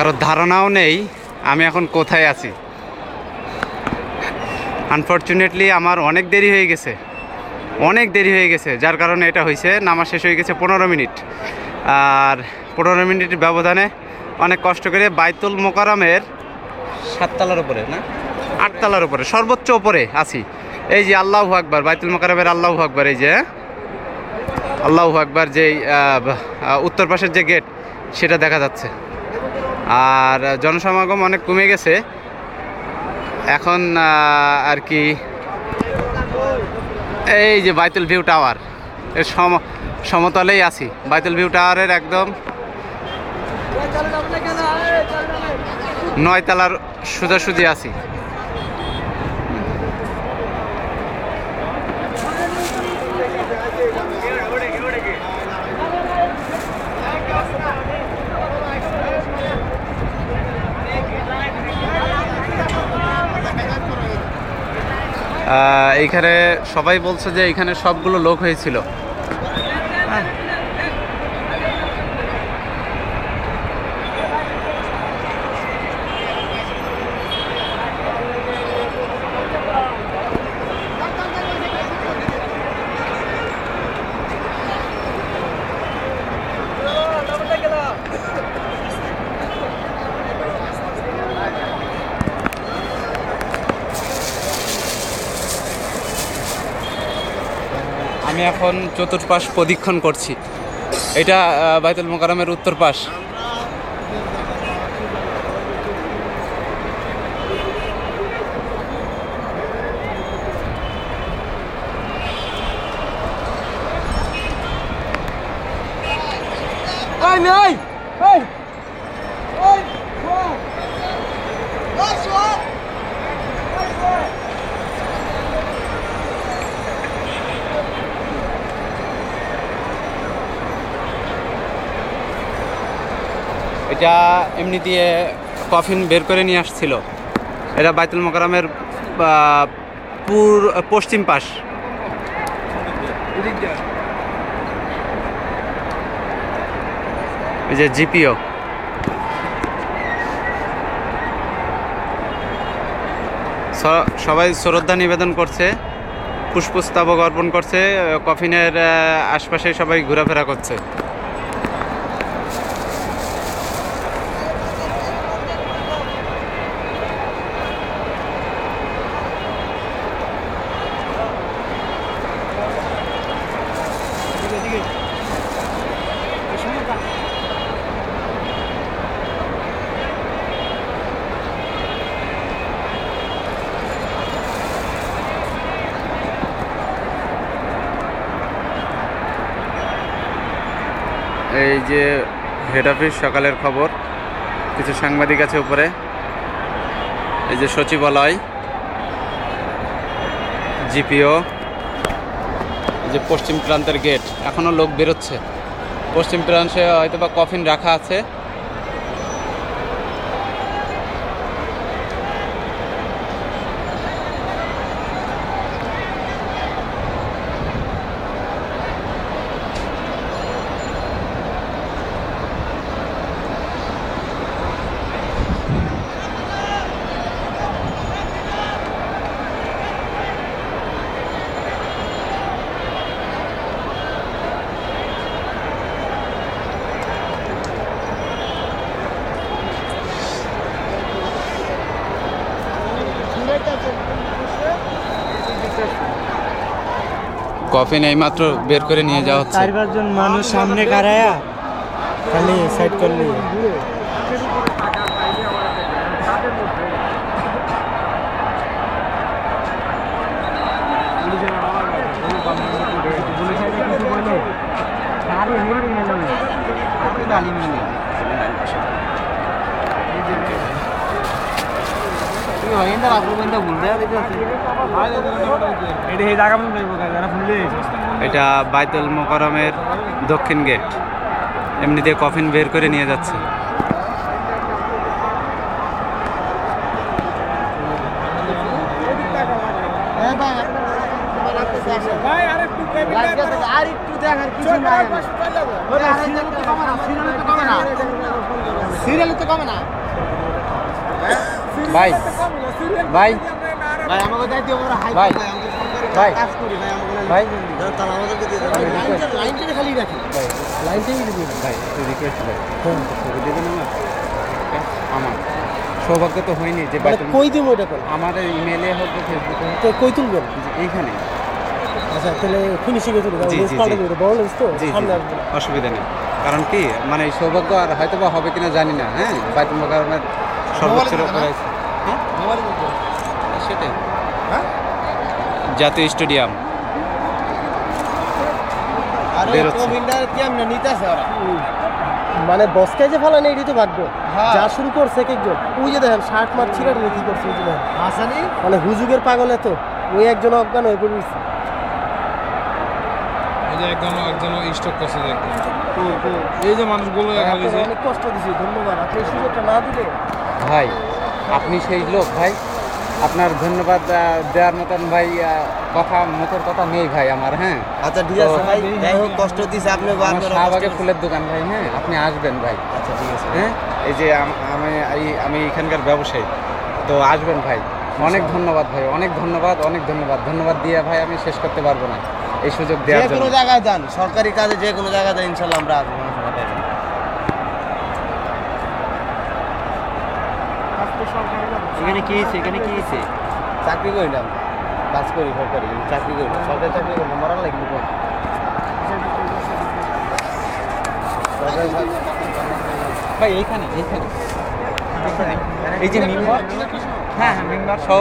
কারও ধারণাও নেই আমি এখন কোথায় আছি। আনফর্চুনেটলি আমার অনেক দেরি হয়ে গেছে। অনেক দেরি হয়ে গেছে যার কারণে এটা হয়েছে নামা শেষ হয়ে গেছে পনেরো মিনিট। আর পনেরো মিনিটের ব্যবধানে অনেক কষ্ট করে বাইতুল মোকারমের সাততলার উপরে না? আটতলার উপরে সর্বোচ্চ উপরে আছি। এই যে আল্লাহ আকবার বাইতুল মোকারমের আল্লাহ আকবার এই যে হ্যাঁ? আল্লাহ আকবার আহ, উত্তর পাশের যে গেট সেটা দেখা যাচ্ছে। আর জনসমাগম অনেক কমে গেছে। এখন আর কি, এই যে বাইতুল ভিউ টাওয়ার, এর সম, সমতলেই আছি। বাইতুল ভিউ টাওয়ারের একদম নয়তলার সোজাসুজি আছি। এইখানে সবাই বলছে যে এখানে সবগুলো লোক হয়েছিল। আমি এখন চতুর্পাশ প্রদীক্ষণ করছি এটা বাইতুল মোকারমের উত্তর পাশ! Ai! এটা এমনি দিয়ে কফিন বের করে নিয়ে আসছিল। এটা বাইতুল মোকারমের পুর, পশ্চিম পাশ। এই যে জিপিও। সবাই শ্রদ্ধা নিবেদন করছে, পুষ্পস্তবক অর্পণ করছে কফিনের আশপাশে সবাই ঘোরাফেরা করছে। এই যে হেড অফিস সকালের খবর। কিছু সাংবাদিক আছে উপরে। এই যে সচিবালয়, জিপিও, এই যে পশ্চিম প্রান্তের গেট এখনও লোক বেরোচ্ছে। পশ্চিম প্রান্তে হয়তো বা কফিন রাখা আছে। কফিন এইমাত্র বের করে নিয়ে যাওয়া হচ্ছে। চার পাঁচজন মানুষ সামনে কারায়া খালি সাইড করলি। এটা এটা বাইতুল মোকরমের দক্ষিণ গেট এমনিতে কফিন বের করে নিয়ে যাচ্ছে। ভাই আর একটু দেখার কিছু নাই। তো কমে না সিরিয়াল তো কমে না। ভাই ভাই। ভাই আমাকে দায়িত্ব আমরা হাই ভাই, ভাই, কাজ করি ভাই আমাকে ভাই। তারা আমাদেরকে দিয়ে দেন লাইনটা খালি রাখি। লাইনটাই দিবি ভাই রিকোয়েস্ট ভাই দেবেন আমার আমার। সৌভাগ্য তো হয়নি যে মানে কই দিব এটা কোন আমাদের ইমেলে হোক ফেসবুকে হোক। তো কই এইখানে। আচ্ছা তাহলে ফিনিশিং এ তুলবেন লেন্স পাল্টে জি। বড় লেন্স তো সামনে অসুবিধা নেই। কারণ কি? মানে সৌভাগ্য আর হয়তো বা হবে কিনা জানি না হ্যাঁ? বাইতুল মোকাররমের সর্বোচ্চ হ্যাঁ? জাতীয় স্টেডিয়াম। মানে বসকে যে ফেলানি এটি তো ভাগ্য। হ্যাঁ। যা শুরু করছে এক একজন। ওই যে দেখেন শার্ট মার টেনে কি করছে ওই যে দেখেন। মানে হুজুগের পাগলে তো ওই একজন অজ্ঞান হয়ে পড়েছে এই যে একজন একজন স্টক করছে এই যে মানুষগুলো অনেক কষ্ট দিছি ধন্যবাদ। আপনি এই সুযোগটা না দিলে ভাই আপনি সেই লোক ভাই। আপনার ধন্যবাদ দেওয়ার মতন ভাই কথা মুখের কথা নেই ভাই আমার হ্যাঁ। আচ্ছা ঠিক আছে ভাই, যাই হোক কষ্ট দিছে আপনি আমার শাহবাগে ফুলের দোকান ভাই হ্যাঁ আপনি আসবেন ভাই। আচ্ছা ঠিক আছে। হ্যাঁ এই যে আমি এই- আমি এখানকার ব্যবসায়ী তো আসবেন ভাই। অনেক ধন্যবাদ ভাই অনেক ধন্যবাদ অনেক ধন্যবাদ। ধন্যবাদ দিয়ে ভাই আমি শেষ করতে পারব না এই সুযোগ দেওয়ার জন্য যে কোনো জায়গায় যান সরকারি কাজে যে কোনো জায়গায় যান ইনশাল্লাহ আমরা আসব কোনো সমস্যা নেই। এখানে কি হয়েছে? এখানে কি হয়েছে? চাকরি করিলাম কাজ করি সরকারি চাকরি করি সরকারি চাকরি করি মরার লাগবে ভাই এইখানে এইখানে এইখানে। এই যে মেম্বার হ্যাঁ হ্যাঁ মেম্বার সহ।